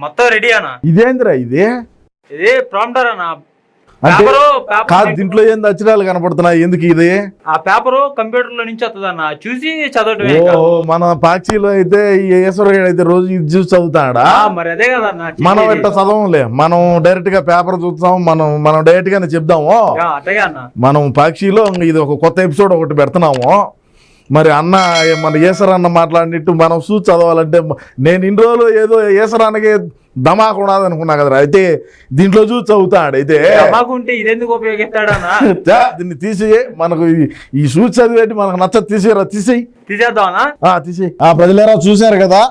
మొత్తం రెడీ అన్న? ఇదేందిరా ఇదే? ఇది ప్రాంప్టర్ అన్న. అంటే కాదు దీంట్లో ఏంది అక్షరాలు కనపడుతున్నాయి? ఎందుకు ఇది? ఆ పేపరు కంప్యూటర్లో నుంచి వస్తుంది అన్న చూసి చదవటమే. ఓ మన పాక్షిలో అయితే ఈ ఈశ్వరయ్య అయితే రోజు ఇది చూసి చదువుతాడా? మరి అదే కదా మనం. ఎట్ట చదవంలే. మనం డైరెక్ట్గా పేపర్ చూస్తాం మనం మనం డైరెక్ట్ గానే చెప్దాము. ఆ, అట్టగే అన్న. మనం పాక్షిలో ఇది ఒక కొత్త ఎపిసోడ్ ఒకటి పెడుతున్నాము. మరి అన్న మన అన్న మాట్లాడినట్టు మనం చూసి చదవాలంటే నేను ఇన్ని రోజులు ఏదో అన్నకి ధమాకు ఉన్నది అనుకున్నా కదరా. అయితే దీంట్లో చూసి చదువుతాడు. అయితే ఉంటే ఇదెందుకు ఉపయోగిస్తాడు దీన్ని తీసి మనకు ఈ- చూసి చదివేటి మనకు నచ్చ తీసేరా తీసేయి. తీసేద్దాం అన్న? ఆ, తీసేయి. ఆ ప్రజలారా చూశారు కదా?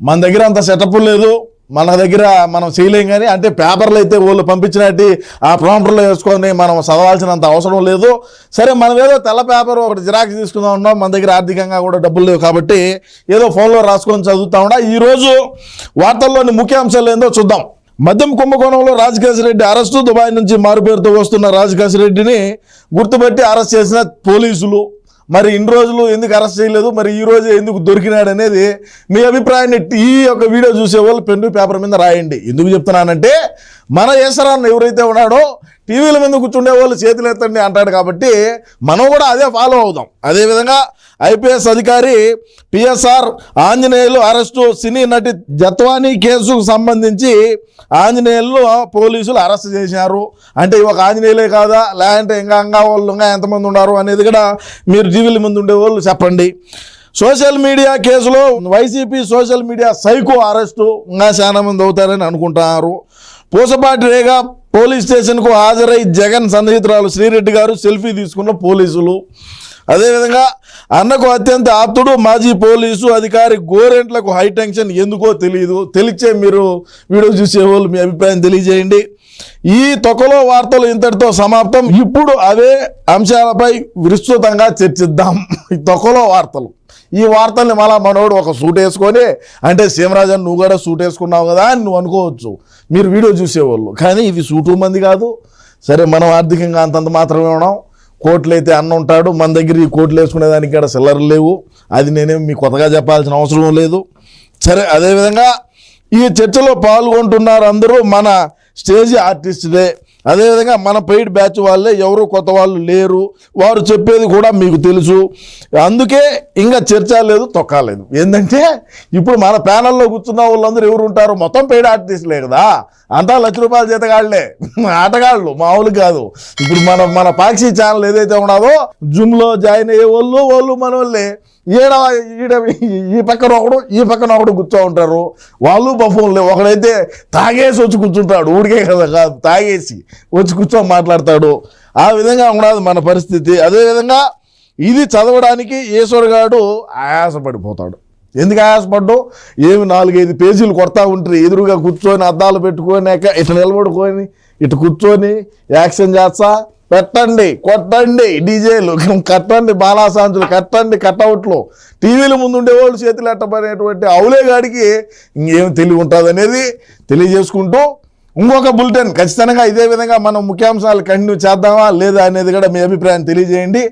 మన దగ్గర అంత సెటప్ లేదు. మన దగ్గర మనం చేయలేం కానీ అంటే పేపర్లు అయితే వాళ్ళు పంపించినట్టు ఆ ప్రాంప్టర్లో వేసుకొని మనం చదవాల్సినంత అవసరం లేదు. సరే మనం ఏదో తెల్ల పేపర్ ఒకటి జిరాక్స్ తీసుకుందాం ఉన్నాం మన దగ్గర ఆర్థికంగా కూడా డబ్బులు లేవు కాబట్టి ఏదో ఫోన్లో రాసుకొని చదువుతా ఉండా ఈరోజు వార్తల్లోని ముఖ్యాంశాలు ఏందో చూద్దాం. మద్యం కుంభకోణంలో రాజకేశ్ రెడ్డి అరెస్టు దుబాయ్ నుంచి మారుపేరుతో వస్తున్న రాజకేశ్ రెడ్డిని గుర్తుపెట్టి అరెస్ట్ చేసిన పోలీసులు. మరి ఇన్ని రోజులు ఎందుకు అరెస్ట్ చేయలేదు? మరి ఈ రోజు ఎందుకు దొరికినాడు అనేది మీ అభిప్రాయాన్ని ఈ యొక్క వీడియో చూసే వాళ్ళు పెన్ను పేపర్ మీద రాయండి. ఎందుకు చెప్తున్నానంటే మన ఈశ్వరాన్ని ఎవరైతే ఉన్నాడో టీవీల మీద కూర్చుండే వాళ్ళు చేతులు ఎత్తండి అంటాడు కాబట్టి మనం కూడా అదే ఫాలో అవుదాం. అదేవిధంగా ఐపీఎస్ అధికారి పిఎస్ఆర్ ఆంజనేయులు అరెస్టు సినీ నటి జత్వానీ కేసుకు సంబంధించి ఆంజనేయులు పోలీసులు అరెస్ట్ చేశారు. అంటే ఇవి ఒక ఆంజనేయులే కాదా? లేదంటే ఇంకా అంగా వాళ్ళు ఇంకా ఎంతమంది ఉన్నారు అనేది కూడా మీరు టీవీల ముందు ఉండే వాళ్ళు చెప్పండి. సోషల్ మీడియా కేసులో YCP social media psycho arrest ఇంకా చాలా మంది అవుతారని అనుకుంటున్నారు. పూసపాటి రేగా పోలీస్ స్టేషన్కు హాజరై జగన్ సన్నిహితురాలు శ్రీరెడ్డి గారు సెల్ఫీ తీసుకున్న పోలీసులు. అదేవిధంగా అన్నకు అత్యంత ఆప్తుడు మాజీ పోలీసు అధికారి గోరెంట్లకు హైటెన్షన్ ఎందుకో తెలియదు తెలిచే మీరు వీడియో చూసేవాళ్ళు మీ అభిప్రాయం తెలియజేయండి. ఈ తొకలో వార్తలు ఇంతటితో సమాప్తం. ఇప్పుడు అవే అంశాలపై విస్తృతంగా చర్చిద్దాం. ఈ తొకలో వార్తలు. ఈ వార్తల్ని మళ్ళా మనోడు ఒక సూట్ వేసుకొని అంటే సీమరాజన్ నువ్వు కూడా సూట్ వేసుకున్నావు కదా అని నువ్వు అనుకోవచ్చు. మీరు వీడియో చూసేవాళ్ళు. కానీ ఇది సూటు మంది కాదు. సరే మనం ఆర్థికంగా అంతంత మాత్రమే ఉన్నాం. కోట్లు అయితే అన్న ఉంటాడు మన దగ్గర ఈ కోట్లు వేసుకునేదానికి కూడా సిల్లర్లు లేవు. అది నేనేం మీ కొత్తగా చెప్పాల్సిన అవసరం లేదు. సరే అదేవిధంగా ఈ చర్చలో పాల్గొంటున్నారు అందరూ మన స్టేజ్ ఆర్టిస్టులే. అదేవిధంగా మన పెయిడ్ బ్యాచ్ వాళ్ళే ఎవరు కొత్త వాళ్ళు లేరు. వారు చెప్పేది కూడా మీకు తెలుసు. అందుకే ఇంకా చర్చ లేదు తొక్కలేదు ఏంటంటే ఇప్పుడు మన ప్యానల్లో కూర్చున్న వాళ్ళందరూ ఎవరు ఉంటారు? మొత్తం పెయిడ్ ఆర్టిస్టులే కదా. అంతా లక్ష రూపాయల జీతగాళ్ళే. ఆటగాళ్ళు మామూలు కాదు. ఇప్పుడు మన మన పాక్షి ఛానల్ ఏదైతే ఉన్నదో జూమ్లో జాయిన్ అయ్యే వాళ్ళు వాళ్ళు మన వాళ్ళే. ఈడ ఈడ ఈ పక్కన ఒకడు ఈ పక్కన ఒకడు కూర్చో ఉంటారు. వాళ్ళు బఫోన్లే ఒకడైతే తాగేసి వచ్చి కూర్చుంటాడు. ఊడికే కదా కాదు తాగేసి వచ్చి కూర్చో మాట్లాడతాడు. ఆ విధంగా ఉండదు మన పరిస్థితి. అదేవిధంగా ఇది చదవడానికి ఈశ్వరుగాడు ఆయాసపడిపోతాడు. ఎందుకు ఆయాసపడ్డు? ఏమి నాలుగైదు పేజీలు కొడతా ఉంటారు. ఎదురుగా కూర్చొని అద్దాలు పెట్టుకొని ఇటు నిలబడుకొని ఇటు కూర్చొని యాక్షన్ చేస్తా. పెట్టండి కొట్టండి డీజేలు. కట్టండి బాలాసాంచులు కట్టండి కట్అవుట్లు. టీవీల ముందు ఉండేవాళ్ళు చేతులు ఎట్టబడేటువంటి అవులేగాడికి ఇంకేం తెలివి ఉంటుంది అనేది తెలియజేసుకుంటూ ఇంకొక బులెటిన్ ఖచ్చితంగా ఇదే విధంగా మనం ముఖ్యాంశాలు కంటిన్యూ చేద్దామా లేదా అనేది కూడా మీ అభిప్రాయం తెలియజేయండి.